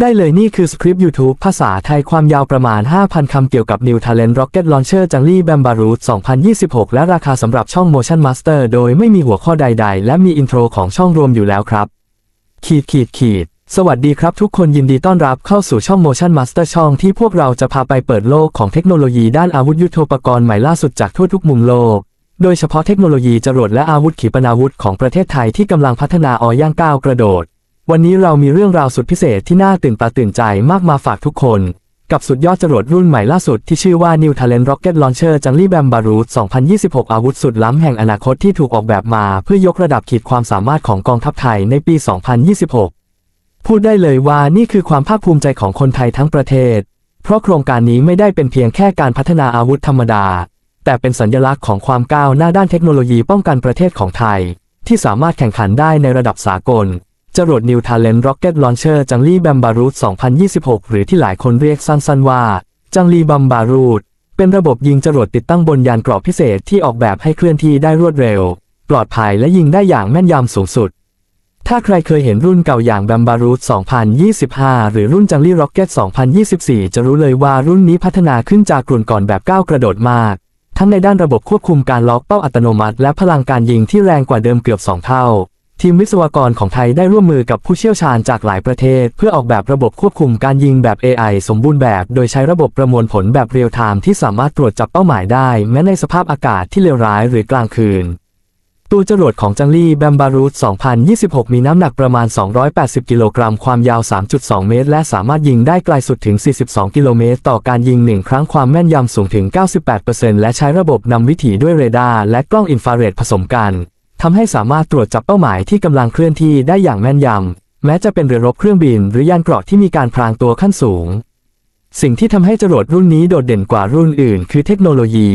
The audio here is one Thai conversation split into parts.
ได้เลยนี่คือสคริปต์ YouTube ภาษาไทยความยาวประมาณ 5,000 คำเกี่ยวกับ New Talent Rocket Launcher จังลี่แบมบารูท2026 และราคาสำหรับช่อง Motion Master โดยไม่มีหัวข้อใดๆ และมีอินโทรของช่องรวมอยู่แล้วครับ ขีดขีดขีด สวัสดีครับทุกคนยินดีต้อนรับเข้าสู่ช่อง Motion Master ช่องที่พวกเราจะพาไปเปิดโลกของเทคโนโลยีด้านอาวุธยุทโธปกรณ์ใหม่ล่าสุดจากทั่วทุกมุมโลก โดยเฉพาะเทคโนโลยีจรวดและอาวุธขีปนาวุธของประเทศไทยที่กำลังพัฒนาออย่างก้าวกระโดด วันนี้เรามีเรื่องราวสุดพิเศษที่น่าตื่นตาตื่นใจมากมาฝากทุกคน กับสุดยอดจรวดรุ่นใหม่ล่าสุดที่ชื่อว่า New Talent Rocket Launcher จังลี่แบมบารูท2026 อาวุธสุดล้ำแห่งอนาคตที่ถูกออกแบบมา เพื่อยกระดับขีดความสามารถของกองทัพไทยในปี 2026 พูดได้เลยว่านี่คือความภาคภูมิใจของคนไทยทั้งประเทศ เพราะโครงการนี้ไม่ได้เป็นเพียงแค่การพัฒนาอาวุธธรรมดา แต่เป็นสัญลักษณ์ของความก้าวหน้าด้านเทคโนโลยีป้องกันประเทศของไทย ที่สามารถแข่งขันได้ในระดับสากลจรวด New Talent Rocket Launcher จังลี่แบมบารูท2026 หรือที่หลายคนเรียกสั้นๆว่า จังลีบัมบารูทเป็นระบบยิงจรวดติดตั้งบนยานเกราะพิเศษที่ออกแบบให้เคลื่อนที่ได้รวดเร็ว ปลอดภัยและยิงได้อย่างแม่นยำสูงสุด ถ้าใครเคยเห็นรุ่นเก่าอย่างแบมบารูท2025 หรือรุ่นจังลี่ร็อกเก็ต2024 จะรู้เลยว่ารุ่นนี้พัฒนาขึ้นจากกลุ่นก่อนแบบก้าวกระโดดมาก ทั้งในด้านระบบควบคุมการล็อกเป้าอัตโนมัติ และพลังการยิงที่แรงกว่าเดิมเกือบ 2 เท่า ทีมวิศวกรของไทยได้ร่วมมือกับผู้เชี่ยวชาญจากหลายประเทศ เพื่อออกแบบระบบควบคุมการยิงแบบ AI สมบูรณ์แบบ โดยใช้ระบบประมวลผลแบบเรียลไทม์ที่สามารถตรวจจับเป้าหมายได้ แม้ในสภาพอากาศที่เลวร้ายหรือกลางคืน ตัวจรวดของจังลี่แบมบารูท2026 มีน้ำหนักประมาณ 280 กิโลกรัม ความยาว 3.2 เมตร และสามารถยิงได้ไกลสุดถึง 42 กิโลเมตร ต่อการยิง 1 ครั้งความแม่นยำสูงถึง 98%และใช้ระบบนำวิถีด้วยเรดาร์และกล้องอินฟราเรดผสมกัน ทำให้สามารถตรวจจับเป้าหมายที่กำลังเคลื่อนที่ได้อย่างแม่นยำ แม้จะเป็นเรือรบเครื่องบิน หรือยานเกราะที่มีการพรางตัวขั้นสูง สิ่งที่ทำให้จรวดรุ่นนี้โดดเด่นกว่ารุ่นอื่น คือเทคโนโลยี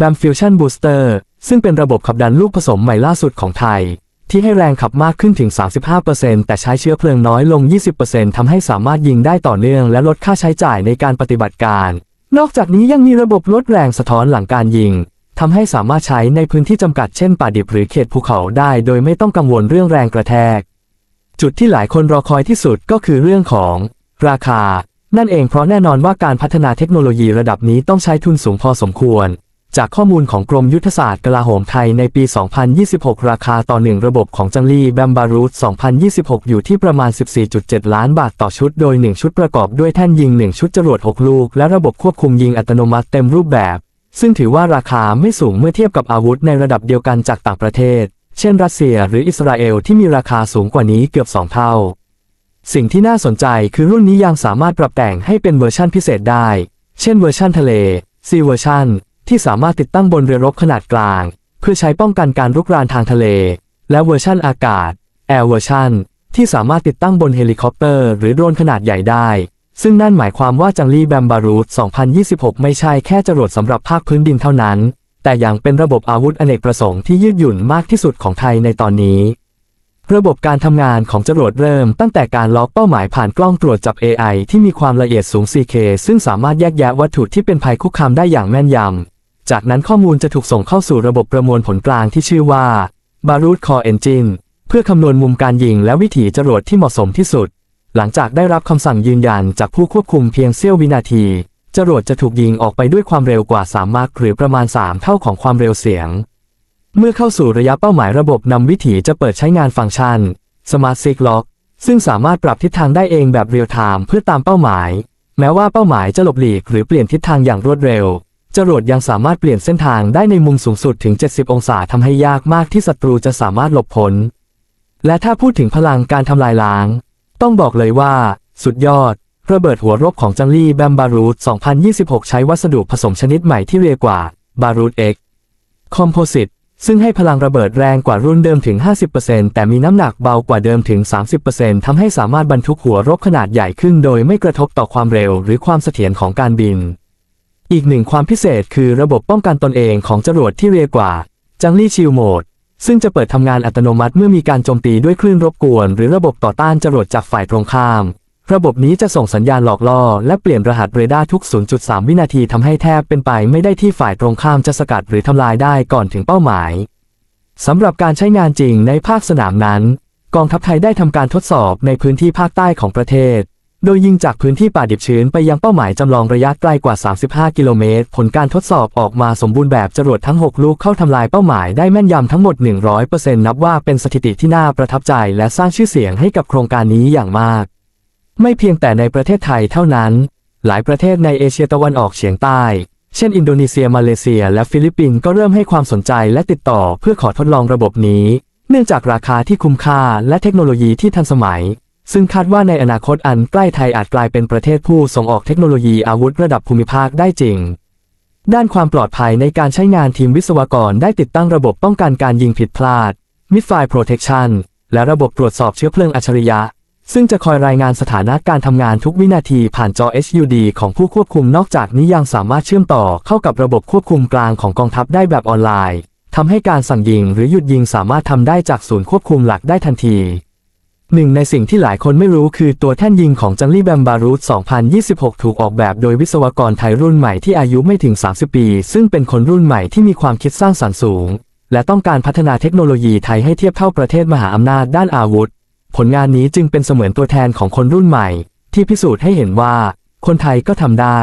BAM Fusion Booster ซึ่งเป็นระบบขับดันลูกผสมใหม่ล่าสุดของไทย ที่ให้แรงขับมากขึ้นถึง 35%แต่ใช้เชื้อเพลิงน้อยลง 20%ทำให้สามารถยิงได้ต่อเนื่องและลดค่าใช้จ่ายในการปฏิบัติการ นอกจากนี้ยังมีระบบลดแรงสะท้อนหลังการยิงทำให้สามารถใช้ในพื้นที่จำกัดเช่นป่าดิบหรือเขตภูเขาได้โดยไม่ต้องกังวลเรื่องแรงกระแทก จุดที่หลายคนรอคอยที่สุดก็คือเรื่องของ ราคา นั่นเองเพราะแน่นอนว่าการพัฒนาเทคโนโลยีระดับนี้ต้องใช้ทุนสูงพอสมควร จากข้อมูลของกรมยุทธศาสตร์กลาโหมไทยในปี 2026 ราคาต่อหนึ่งระบบของจังลี่แบมบารูท2026 อยู่ที่ประมาณ 14.7 ล้านบาทต่อชุด โดย 1 ชุดประกอบด้วยแท่นยิง 1 ชุดจรวด 6 ลูก และระบบควบคุมยิงอัตโนมัติเต็มรูปแบบ ซึ่งถือว่าราคาไม่สูงเมื่อเทียบกับอาวุธในระดับเดียวกันจากต่างประเทศ เช่น รัสเซียหรืออิสราเอลที่มีราคาสูงกว่านี้เกือบ 2 เท่า สิ่งที่น่าสนใจคือรุ่นนี้ยังสามารถปรับแต่งให้เป็นเวอร์ชั่นพิเศษได้ เช่นเวอร์ชั่นทะเลซีเวอร์ชัน ที่สามารถติดตั้งบนเรือรบขนาดกลาง เพื่อใช้ป้องกันการรุกรานทางทะเล และเวอร์ชั่นอากาศ Air Version ที่สามารถติดตั้งบนเฮลิคอปเตอร์หรือโดรนขนาดใหญ่ได้ ซึ่งนั่นหมายความว่าจังลี่แบมบารูท2026 ไม่ใช่แค่จรวดสำหรับภาคพื้นดินเท่านั้น แต่ยังเป็นระบบอาวุธอเนกประสงค์ที่ยืดหยุ่นมากที่สุดของไทยในตอนนี้ ระบบการทำงานของจรวดเริ่มตั้งแต่การล็อกเป้าหมายผ่านกล้องตรวจจับ AI ที่มีความละเอียดสูง 4K ซึ่งสามารถแยกแยะวัตถุที่เป็นภัยคุกคามได้อย่างแม่นยำ จากนั้นข้อมูลจะถูกส่งเข้าสู่ระบบประมวลผลกลางที่ชื่อว่า Baruch Core Engine เพื่อคำนวณมุมการยิงและวิถีจรวดที่เหมาะสมที่สุด หลังจากได้รับคำสั่งยืนยันจากผู้ควบคุมเพียงเสี้ยววินาที จรวดจะถูกยิงออกไปด้วยความเร็วกว่า 3มาคหรือประมาณ 3 เท่าของความเร็วเสียง เมื่อเข้าสู่ระยะเป้าหมายระบบนำวิถีจะเปิดใช้งานฟังก์ชัน Smart Sig Lock ซึ่งสามารถปรับทิศทางได้เองแบบเรียลไทม์เพื่อตามเป้าหมาย แม้ว่าเป้าหมายจะหลบหลีกหรือเปลี่ยนทิศทางอย่างรวดเร็ว จรวดยังสามารถเปลี่ยนเส้นทางได้ในมุมสูงสุดถึง 70 องศาทำให้ยากมากที่ศัตรูจะสามารถหลบพ้น และถ้าพูดถึงพลังการทำลายล้าง ต้องบอกเลยว่า สุดยอด ระเบิดหัวรบของจังลี่แบมบารูท2026 ใช้วัสดุผสมชนิดใหม่ที่เรียกว่าบารูท X Composite ซึ่งให้พลังระเบิดแรงกว่ารุ่นเดิมถึง 50%แต่มีน้ำหนักเบากว่าเดิมถึง 30%ทำให้สามารถบรรทุกหัวรบขนาดใหญ่ขึ้นโดยไม่กระทบต่อความเร็วหรือความเสถียรของการบิน อีกหนึ่งความพิเศษคือระบบป้องกันตนเองของจรวดที่เรียกว่า จังลี่ชิลโหมด ซึ่งจะเปิดทำงานอัตโนมัติเมื่อมีการโจมตีด้วยคลื่นรบกวน หรือระบบต่อต้านจรวดจากฝ่ายตรงข้าม ระบบนี้จะส่งสัญญาณหลอกล่อ และเปลี่ยนรหัสเรดาร์ทุก 0.3 วินาทีทำให้แทบเป็นไปไม่ได้ที่ฝ่ายตรงข้ามจะสกัดหรือทำลายได้ก่อนถึงเป้าหมายสำหรับการใช้งานจริงในภาคสนามนั้น กองทัพไทยได้ทำการทดสอบในพื้นที่ภาคใต้ของประเทศ โดยยิงจากพื้นที่ป่าดิบชื้นไปยังเป้าหมายจำลองระยะไกลกว่า 35 กิโลเมตร ผลการทดสอบออกมาสมบูรณ์แบบจรวดทั้ง 6 ลูกเข้าทำลายเป้าหมายได้แม่นยำทั้งหมด 100%นับว่าเป็นสถิติที่น่าประทับใจและสร้างชื่อเสียงให้กับโครงการนี้อย่างมาก ไม่เพียงแต่ในประเทศไทยเท่านั้น หลายประเทศในเอเชียตะวันออกเฉียงใต้ เช่น อินโดนีเซียมาเลเซีย และฟิลิปปินส์ก็เริ่มให้ความสนใจและติดต่อเพื่อขอทดลองระบบนี้ เนื่องจากราคาที่คุ้มค่าและเทคโนโลยีที่ทันสมัย ซึ่งคาดว่าในอนาคตอันใกล้ไทยอาจกลายเป็นประเทศผู้ส่งออกเทคโนโลยีอาวุธระดับภูมิภาคได้จริง ด้านความปลอดภัยในการใช้งานทีมวิศวกรได้ติดตั้งระบบป้องกันการยิงผิดพลาด Mid-Fire Protection และระบบตรวจสอบเชื้อเพลิงอัจฉริยะ ซึ่งจะคอยรายงานสถานะการทำงานทุกวินาทีผ่านจอ HUD ของผู้ควบคุมนอกจากนี้ยังสามารถเชื่อมต่อเข้ากับระบบควบคุมกลางของกองทัพได้แบบออนไลน์ทำให้การสั่งยิงหรือหยุดยิงสามารถทำได้จากศูนย์ควบคุมหลักได้ทันที หนึ่งในสิ่งที่หลายคนไม่รู้คือตัวแท่นยิงของจังลี่แบมบารูท2026 ถูกออกแบบโดยวิศวกรไทยรุ่นใหม่ที่อายุไม่ถึง 30 ปี ซึ่งเป็นคนรุ่นใหม่ที่มีความคิดสร้างสรรค์สูง และต้องการพัฒนาเทคโนโลยีไทยให้เทียบเท่าประเทศมหาอำนาจด้านอาวุธ ผลงานนี้จึงเป็นเสมือนตัวแทนของคนรุ่นใหม่ ที่พิสูจน์ให้เห็นว่า คนไทยก็ทำได้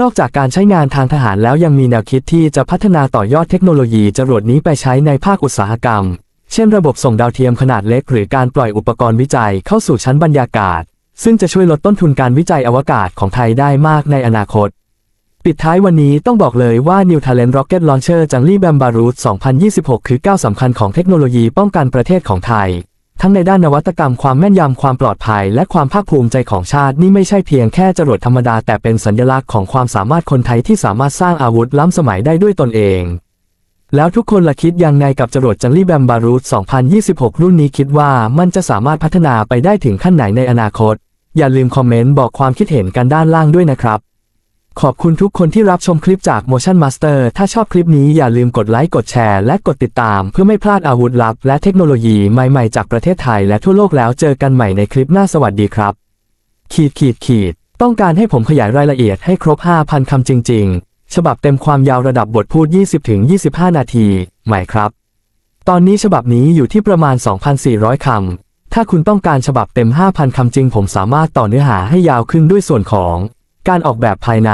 นอกจากการใช้งานทางทหารแล้วยังมีแนวคิดที่จะพัฒนาต่อยอดเทคโนโลยีจรวดนี้ไปใช้ในภาคอุตสาหกรรม เช่นระบบส่งดาวเทียมขนาดเล็กหรือการปล่อยอุปกรณ์วิจัยเข้าสู่ชั้นบรรยากาศ ซึ่งจะช่วยลดต้นทุนการวิจัยอวกาศของไทยได้มากในอนาคต ปิดท้ายวันนี้ต้องบอกเลยว่า New Talent Rocket Launcher จังลี่แบมบารูท2026 คือก้าวสำคัญของเทคโนโลยีป้องกันประเทศของไทย ทั้งในด้านนวัตกรรมความแม่นยำความปลอดภัย และความภาคภูมิใจของชาตินี่ไม่ใช่เพียงแค่จรวดธรรมดาแต่เป็นสัญลักษณ์ของความสามารถคนไทยที่สามารถสร้างอาวุธล้ำสมัยได้ด้วยตนเอง แล้วทุกคนละคิดยังไงกับจรวดจังลี่แบมบารูท2026 รุ่นนี้คิดว่ามันจะสามารถพัฒนาไปได้ถึงขั้นไหนในอนาคต อย่าลืมคอมเมนต์บอกความคิดเห็นกันด้านล่างด้วยนะครับ ขอบคุณทุกคนที่รับชมคลิปจาก Motion Master ถ้าชอบคลิปนี้อย่าลืมกดไลค์กดแชร์และกดติดตาม เพื่อไม่พลาดอาวุธลับ และเทคโนโลยีใหม่ๆจากประเทศไทยและทั่วโลกแล้วเจอกันใหม่ในคลิปหน้าสวัสดีครับ ขีดขีดขีดต้องการให้ผมขยายรายละเอียดให้ครบ 5,000 คำจริง ๆ ฉบับเต็มความยาวระดับบทพูด 20-25 นาทีไหมครับ ตอนนี้ฉบับนี้อยู่ที่ประมาณ 2,400 คำ ถ้าคุณต้องการฉบับเต็ม 5,000 คำจริง ผมสามารถต่อเนื้อหาให้ยาวขึ้นด้วยส่วนของ การออกแบบภายใน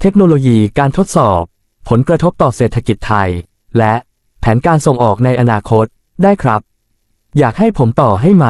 เทคโนโลยีการทดสอบ ผลกระทบต่อเศรษฐกิจไทย และแผนการส่งออกในอนาคตได้ครับ อยากให้ผมต่อให้ไหม